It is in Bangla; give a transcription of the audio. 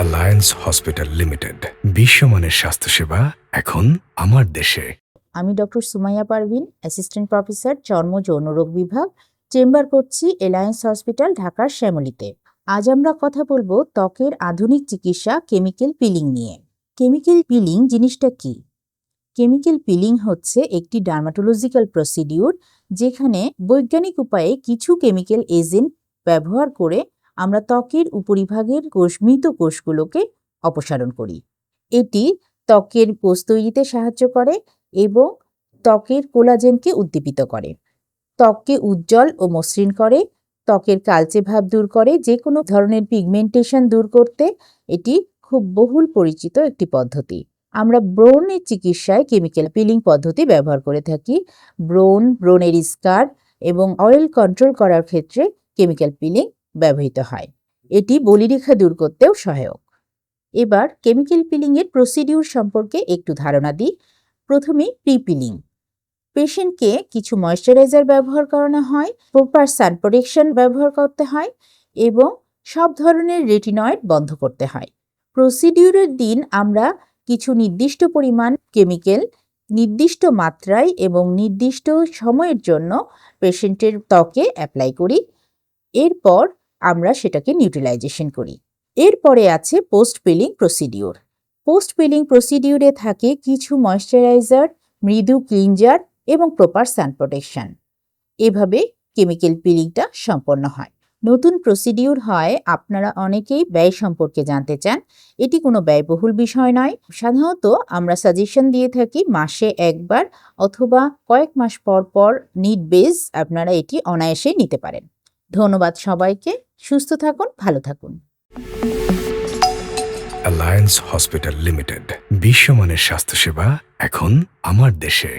অ্যালায়েন্স হসপিটাল লিমিটেড বিশ্বমানের স্বাস্থ্যসেবা এখন আমার দেশে। আমি doctor Sumaiya Parvin assistant professor চর্ম যৌন রোগ বিভাগ, চেম্বার করছি এলায়েন্স হসপিটাল ঢাকার শ্যামলীতে। আজ আমরা কথা বলব ত্বকের আধুনিক চিকিৎসা কেমিক্যাল পিলিং নিয়ে। কেমিক্যাল পিলিং জিনিসটা কি? কেমিক্যাল পিলিং হচ্ছে একটি ডার্মাটোলজিক্যাল প্রসিডিউর যেখানে বৈজ্ঞানিক উপায়ে কিছু কেমিক্যাল এজেন্ট ব্যবহার করে আমরা ত্বকের উপরিভাগের কোষ, মৃত কোষগুলোকে অপসারণ করি। এটি ত্বকের কোষ তৈরিতে সাহায্য করে এবং ত্বকের কোলাজেনকে উদ্দীপিত করে। ত্বককে উজ্জ্বল ও মসৃণ করে, ত্বকের কালচে ভাব দূর করে যে কোনো ধরনের পিগমেন্টেশন দূর করতে এটি খুব বহুল পরিচিত একটি পদ্ধতি। আমরা ব্রণের চিকিৎসায় কেমিক্যাল পিলিং পদ্ধতি ব্যবহার করে থাকি। ব্রণ, ব্রণের স্কার এবং অয়েল কন্ট্রোল করার ক্ষেত্রে কেমিক্যাল পিলিং ব্যবহৃত হয়। এটি বলিরেখা দূর করতেও সহায়ক। এবার কেমিক্যাল পিলিংয়ের প্রসিডিউর সম্পর্কে একটু ধারণা দিই। প্রথমে প্রি পিলিং পেশেন্টকে কিছু ময়শ্চারাইজার ব্যবহার করানো হয়, প্রপার সান প্রোটেকশন ব্যবহার করতে হয় এবং সব ধরনের রেটিনয়েড বন্ধ করতে হয়। প্রসিডিউরের দিন আমরা কিছু নির্দিষ্ট পরিমাণ কেমিক্যাল, নির্দিষ্ট মাত্রায় এবং নির্দিষ্ট সময়ের জন্য পেশেন্টের ত্বকে অ্যাপ্লাই করি। এরপর আমরা সেটাকে নিউট্রিলাইজেশন করি। এরপরে আছে post peeling procedure post peeling প্রসিডিউরে থাকে কিছু ময়শ্চারাইজার মৃদু ক্লিনজার এবং প্রপার সান প্রোটেকশন এভাবে কেমিক্যাল পিলিংটা সম্পন্ন হয়। নতুন প্রসিডিউর হয়, আপনারা অনেকেই ব্যয় সম্পর্কে জানতে চান। এটি কোনো ব্যয়বহুল বিষয় নয়। সাধারণত আমরা সাজেশন দিয়ে থাকি মাসে একবার অথবা কয়েক মাস পর পর নিড বেস আপনারা এটি অনায়াসেই নিতে পারেন। ধন্যবাদ সবাইকে। সুস্থ থাকুন ভালো থাকুন। অ্যালায়েন্স হসপিটাল লিমিটেড বিশ্বমানের স্বাস্থ্যসেবা এখন আমার দেশে।